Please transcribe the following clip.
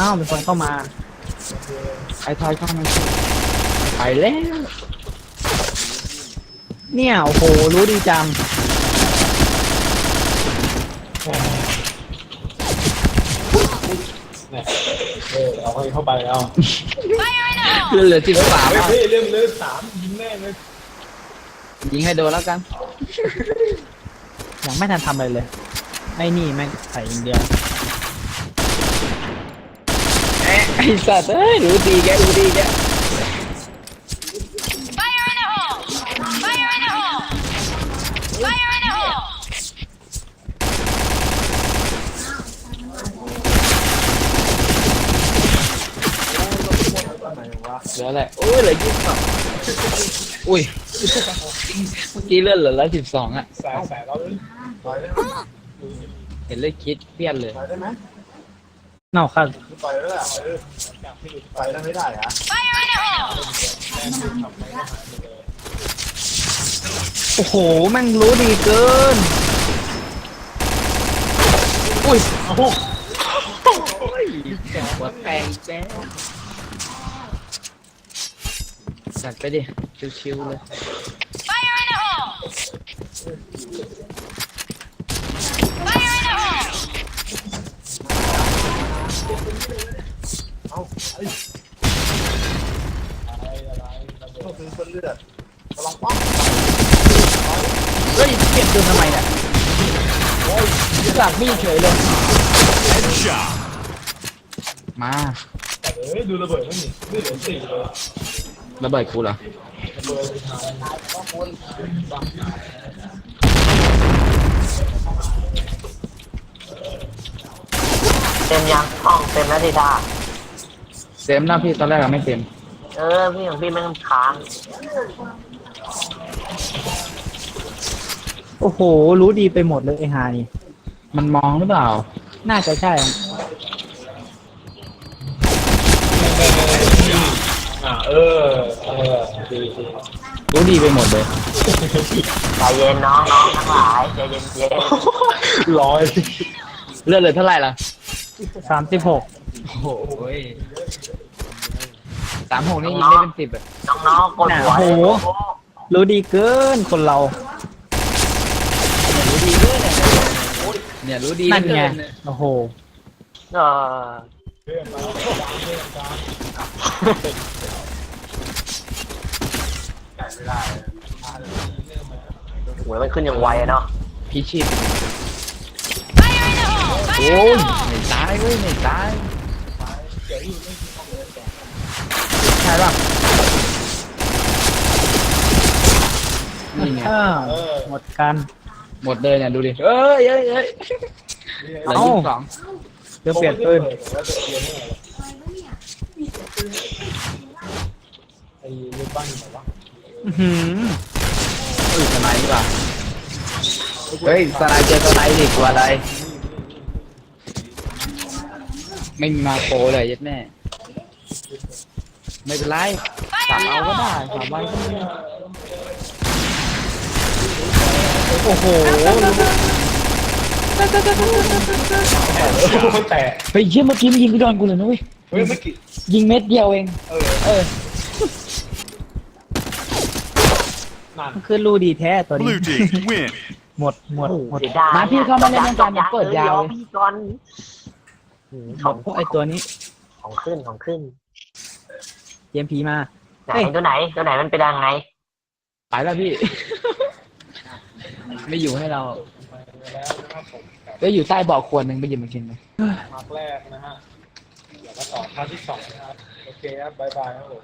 อ้าวมีคนเข้ามาใครทอยเข้ามาไปแล้ว เนี่ยโอ้โหรู้ดีจังเนี่ยเออเอาให้เข้าไปเอาเลือเหลือสิบสามเฮ้ยอะเฮ้ยเรื่องเลยสามยิงแน่เลยยิงให้โดนแล้วกัน ยังไม่ทันทำอะไรเลยไอ้นี่แม่งใส่อย่างเดียว เอ๊ะไอ้ สัตว์เอ้ยรู้ดีแกรู้ดีแก Fire in the hole! Fire in the hole! Fire in the hole! เหลืออะไรโอ้ยเหลือยี่สิบสองอุ้ยเมื่อกี้เลื่อนเหลือร้อยสิบสองอะแสบแสบเราเลยต่อยได้ไหมเห็นเลยคิดเพี้ยนเลยต่อยได้ไหม เน่าค่ะต่อยได้แหละเออต่อยได้ไม่ได้อะ Fire in the hole! โอ้โหแม่งรู้ดีเกิน อุ้ยโอ้โหหัวแตกแจ๊สัตว์ไปดิ ชิวๆเลย Fire in the hole! Fire in the hole! เอาไอ้อะไรอะไรระเบิดเป็นเส้นเลือดกำลังปั้มเฮ้ยเก็บปืนทำไมเนี่ยหลักมีดเฉยเลย มาเอ้ยดูระเบิดไม่หนีไม่เหลือสี่เลยระเบิดกูเหรอ ระเบิด เต็มยังห้องเต็มแล้วดิดาเต็มนะพี่ตอนแรกอะไม่เต็ม เออพี่ของพี่มันค้างโอ้โห รู้ดีไปหมดเลยไอ้ฮานี่ มันมองหรือเปล่า น่าจะใช่อ่าเออเออดีดีรู้ดีไปหมดเลย ใจเย็นน้องน้องทั้งหลายใจเย็นเย็นร้อย เลือดเหลยเท่าไหร่ล่ะ สามสิบหกโอ้โหสามหกนี่ยิงได้เป็นสิบอะน้องๆกดหัวโอ้โหรู้ดีเกินคนเรา รู้ดีด้วยเนี่ยเนี่ยรู้ดีนั่นไงเกิเนี่ยโอ้โหเออเรื่องมาเรื่องการไก่ไม่ได้หัวมันขึ้นอย่างไวอะเนาะพิชิต Fire in the hole! โอ้ยไม่ตาย เว้ยไม่ตายใช่ป่ะนี่ไงอ้าวเออหมดกันหมดเลยเนี่ยดูดิเอ้ยเอ้ยเอ้ยเหลือเอ้ายี่สิบสองเดี๋ยวเปลี่ยนปืนไอ้ลูกบ้านอยู่ไหนวะอื้อหือเอ้ยสไนด์ดีกว่าเฮ้ยสไนด์เจอสไนด์ดีกว่าอะไร ไม่มีมาโคเลยยัดแม่ไม่เป็นไรสามเอาก็ได้สามใบก็ได้โอ้โหแต่เฮ้ยเชี่ยเมื่อกี้มันยิงไปโดนกูเลยนะเว้ยเฮ้ยไม่กี่ยิงเม็ดเดียวเอง เออเออนั่นมันคือรู้ดีแท้ตัวนี้ Blue team win. หมดหมดหมดเสียดายมาพี่เข้ามาเล่นด้วยกันเปิดยาวเลเลยพี่ก่อน หมดพวกไอ้ตัวนี้ของขึ้นของขึ้นเกมผีมา ไหนเฮ้ย ตัวไหนตัวไหนมันเป็นยังไงไปแล้วพี่ ไม่อยู่ให้เราแล้วนะครับผมก็อยู่ใต้เบาะขวดหนึ่งไปหยิบมากินเลยมาร์กแรกนะฮะ เดี๋ยวมาต่อพาร์ทที่สองนะครับ โอเคครับบายบายครับผม